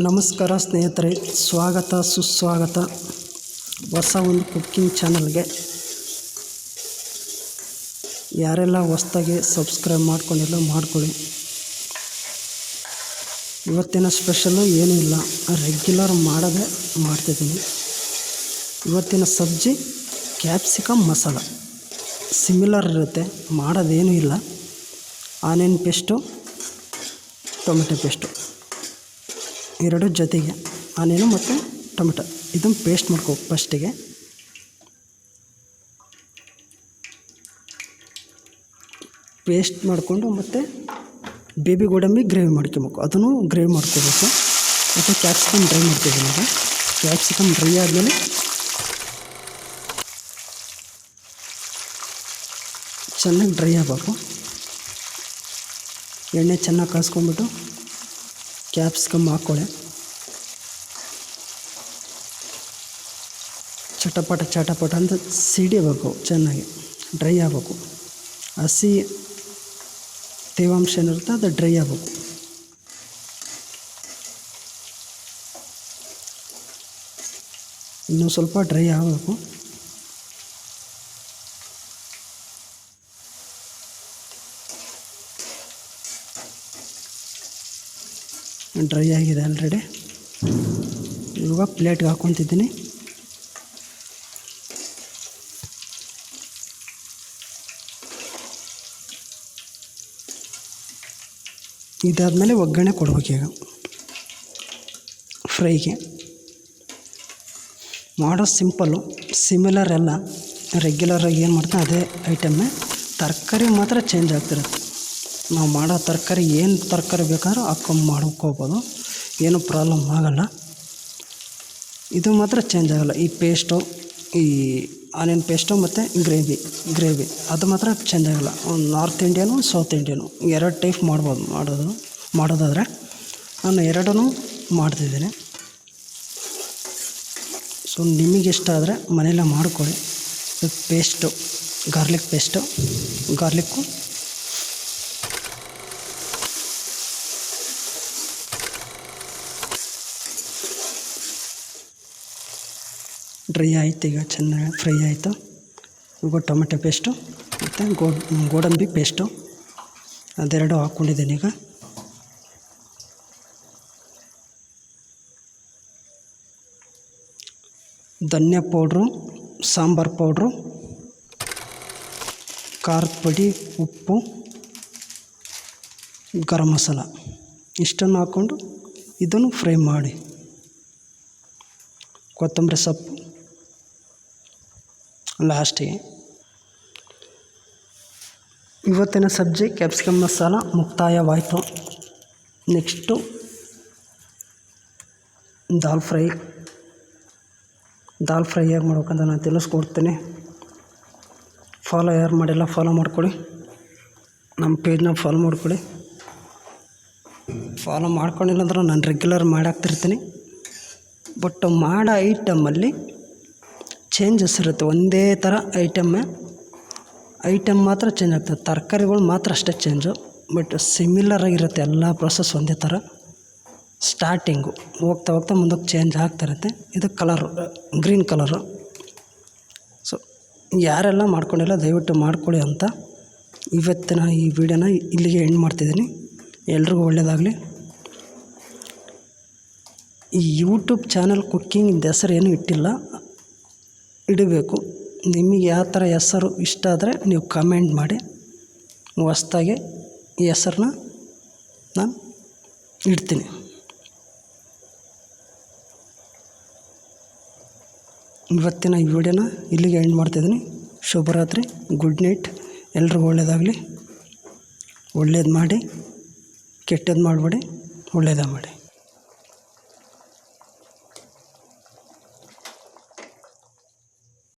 ನಮಸ್ಕಾರ ಸ್ನೇಹಿತರೆ, ಸ್ವಾಗತ, ಸುಸ್ವಾಗತ. ಹೊಸ ಒಂದು ಕುಕ್ಕಿಂಗ್ ಚಾನಲ್ಗೆ ಯಾರೆಲ್ಲ ಹೊಸ್ದಾಗಿ ಸಬ್ಸ್ಕ್ರೈಬ್ ಮಾಡ್ಕೊಂಡಿಲ್ಲ, ಮಾಡ್ಕೊಳ್ಳಿ. ಇವತ್ತಿನ ಸ್ಪೆಷಲು ಏನೂ ಇಲ್ಲ ರೆಗ್ಯುಲರ್ ಮಾಡೋದೇ ಮಾಡ್ತಿದ್ದೀನಿ. ಇವತ್ತಿನ ಸಬ್ಜಿ ಕ್ಯಾಪ್ಸಿಕಮ್ ಮಸಾಲ. ಸಿಮಿಲರ್ ಇರುತ್ತೆ, ಮಾಡೋದೇನೂ ಇಲ್ಲ. ಆನಿಯನ್ ಪೇಸ್ಟು ಟೊಮೆಟೊ ಪೇಸ್ಟು ಎರಡು ಜೊತೆಗೆ ಆನಿಯನು ಮತ್ತು ಟೊಮೆಟೊ. ಇದನ್ನು ಪೇಸ್ಟ್ ಮಾಡ್ಕೋ ಫಸ್ಟಿಗೆ ಪೇಸ್ಟ್ ಮಾಡಿಕೊಂಡು ಮತ್ತು ಬೇಬಿ ಗೋಡಂಬಿ ಗ್ರೇವಿ ಮಾಡ್ಕೊಬೇಕು. ಅದನ್ನು ಗ್ರೇವಿ ಮಾಡ್ಕೋಬೇಕು. ಮತ್ತು ಕ್ಯಾಪ್ಸಿಕಮ್ ಡ್ರೈ ಮಾಡ್ತೀವಿ ನಾವು ಕ್ಯಾಪ್ಸಿಕಮ್ ಡ್ರೈ ಆದಮೇಲೆ ಚೆನ್ನಾಗಿ ಡ್ರೈ ಆಗಬೇಕು. ಎಣ್ಣೆ ಚೆನ್ನಾಗಿ ಕಾಸ್ಕೊಂಬಿಟ್ಟು ಕ್ಯಾಪ್ಸಿಕಮ್ ಹಾಕ್ಕೊಳ್ಳಿ ಚಟಪಟ ಚಟಪಟ ಅಂತ ಸಿಡಿಬೇಕು ಚೆನ್ನಾಗಿ ಡ್ರೈ ಆಗಬೇಕು ಹಸಿ ತೇವಾಂಶ ಏನಿರುತ್ತೆ ಅದು ಡ್ರೈ ಆಗಬೇಕು ಇನ್ನೂ ಸ್ವಲ್ಪ ಡ್ರೈ ಆಗಬೇಕು ಡ್ರೈ ಆಗಿದೆ ಆಲ್ರೆಡಿ ಇವಾಗ ಪ್ಲೇಟ್ಗೆ ಹಾಕ್ಕೊತಿದ್ದೀನಿ ಇದಾದಮೇಲೆ ಒಗ್ಗರಣೆ ಕೊಡ್ಬೇಕೀಗ ಫ್ರೈಗೆ ಮಾಡೋ ಸಿಂಪಲ್ಲು ಸಿಮಿಲರ್ ಎಲ್ಲ ರೆಗ್ಯುಲರಾಗಿ ಏನು ಮಾಡ್ತಾರೆ ಅದೇ ಐಟಮ್ಮೆ ತರಕಾರಿ ಮಾತ್ರ ಚೇಂಜ್ ಆಗ್ತಿರುತ್ತೆ. ನಾವು ಮಾಡೋ ತರಕಾರಿ ಏನು ತರಕಾರಿ ಬೇಕಾದ್ರೂ ಹಾಕ್ಕೊಂಡು ಮಾಡ್ಕೋಬೋದು. ಏನೂ ಪ್ರಾಬ್ಲಮ್ ಆಗೋಲ್ಲ. ಇದು ಮಾತ್ರ ಚೇಂಜ್ ಆಗೋಲ್ಲ. ಈ ಪೇಸ್ಟು ಈ ಆನಿಯನ್ ಪೇಸ್ಟು ಮತ್ತು ಗ್ರೇವಿ ಗ್ರೇವಿ ಅದು ಮಾತ್ರ ಚೇಂಜ್ ಆಗೋಲ್ಲ. ಒಂದು ನಾರ್ತ್ ಇಂಡಿಯನು ಸೌತ್ ಇಂಡಿಯನು ಎರಡು ಟೈಪ್ ಮಾಡ್ಬೋದು ಮಾಡೋದು, ಮಾಡೋದಾದರೆ. ನಾನು ಎರಡೂ ಮಾಡ್ತಿದ್ದೀನಿ. ಸೊ ನಿಮಗೆ ಇಷ್ಟ ಆದರೆ ಮನೆಯಲ್ಲೇ ಮಾಡ್ಕೊಳ್ಳಿ. Paste garlic paste garlic dry ಆಯಿತು, ಈಗ ಚೆನ್ನಾಗಿ ಫ್ರೈ ಆಯಿತು. ಈಗ ಟೊಮೆಟೊ ಪೇಸ್ಟು ಮತ್ತು ಗೋಡಂಬಿ ಪೇಸ್ಟು. ಅದೆರಡು ಹಾಕ್ಕೊಂಡಿದ್ದೀನಿ ಈಗ. ಧನ್ಯ ಪೌಡ್ರು, ಸಾಂಬಾರು ಪೌಡ್ರು, ಖಾರದ ಪುಡಿ, ಉಪ್ಪು, ಗರಂ ಮಸಾಲ. ಇಷ್ಟನ್ನು ಹಾಕ್ಕೊಂಡು ಇದನ್ನು ಫ್ರೈ ಮಾಡಿ. ಕೊತ್ತಂಬರಿ ಸೊಪ್ಪು. ಲಾಸ್ಟಿಗೆ ಇವತ್ತಿನ ಸಬ್ಜಿ ಕ್ಯಾಪ್ಸಿಕಮ್ ಮಸಾಲ ಮುಕ್ತಾಯವಾಯಿತು. Next dal fry. Dal fry ಹೇಗೆ ಮಾಡ್ಬೇಕಂತ ನಾನು ತಿಳಿಸ್ಕೊಡ್ತೀನಿ. ಫಾಲೋ ಯಾರು ಮಾಡಿಲ್ಲ ಫಾಲೋ ಮಾಡ್ಕೊಳ್ಳಿ. ನಮ್ಮ ಪೇಜ್ನ ಫಾಲೋ ಮಾಡ್ಕೊಳ್ಳಿ. ಫಾಲೋ ಮಾಡ್ಕೊಂಡಿಲ್ಲ ಅಂದ್ರೆ ನಾನು ರೆಗ್ಯುಲರ್ ಮಾಡಾಕ್ತಿರ್ತೀನಿ ಬಟ್ ಮಾಡೋ ಐಟಮಲ್ಲಿ ಚೇಂಜಸ್ ಇರುತ್ತೆ. ಒಂದೇ ಥರ ಐಟಮ್ಮೇ ಐಟಮ್ ಮಾತ್ರ ಚೇಂಜ್ ಆಗ್ತದೆ. ತರಕಾರಿಗಳು ಮಾತ್ರ ಅಷ್ಟೇ ಚೇಂಜು ಬಟ್ ಸಿಮಿಲರ್ ಆಗಿರುತ್ತೆ ಎಲ್ಲ ಪ್ರೊಸೆಸ್ ಒಂದೇ ಥರ. ಸ್ಟಾರ್ಟಿಂಗು ಹೋಗ್ತಾ ಹೋಗ್ತಾ ಮುಂದಕ್ಕೆ ಚೇಂಜ್ ಆಗ್ತಿರುತ್ತೆ ಇದು ಕಲರು ಗ್ರೀನ್ ಕಲರು ಸೊ ಯಾರೆಲ್ಲ ಮಾಡ್ಕೊಂಡಿಲ್ಲ ದಯವಿಟ್ಟು ಮಾಡ್ಕೊಳ್ಳಿ ಅಂತ ಇವತ್ತಿನ ಈ ವಿಡಿಯೋನ ಇಲ್ಲಿಗೆ ಎಂಡ್ ಮಾಡ್ತಿದ್ದೀನಿ. ಎಲ್ರಿಗೂ ಒಳ್ಳೆಯದಾಗಲಿ ಈ ಯೂಟ್ಯೂಬ್ ಚಾನಲ್ ಕುಕ್ಕಿಂಗಿಂದ ಹೆಸರು ಏನೂ ಇಟ್ಟಿಲ್ಲ. ಇಡಬೇಕು. ನಿಮಗೆ ಯಾವ ಥರ ಹೆಸರು ಇಷ್ಟ ಆದರೆ ನೀವು ಕಮೆಂಟ್ ಮಾಡಿ. ಹೊಸ್ದಾಗಿ ಈ ಹೆಸರನ್ನ ನಾನು ಇಡ್ತೀನಿ. ಇವತ್ತಿನ ಈ ವಿಡಿಯೋನ ಇಲ್ಲಿಗೆ ಎಂಡ್ ಮಾಡ್ತಿದ್ದೀನಿ ಶುಭರಾತ್ರಿ ಗುಡ್ ನೈಟ್ ಎಲ್ರಿಗೂ ಒಳ್ಳೆಯದಾಗಲಿ ಒಳ್ಳೇದು ಮಾಡಿ ಕೆಟ್ಟದ್ದು ಮಾಡಬೇಡಿ, ಒಳ್ಳೇದು ಮಾಡಿ.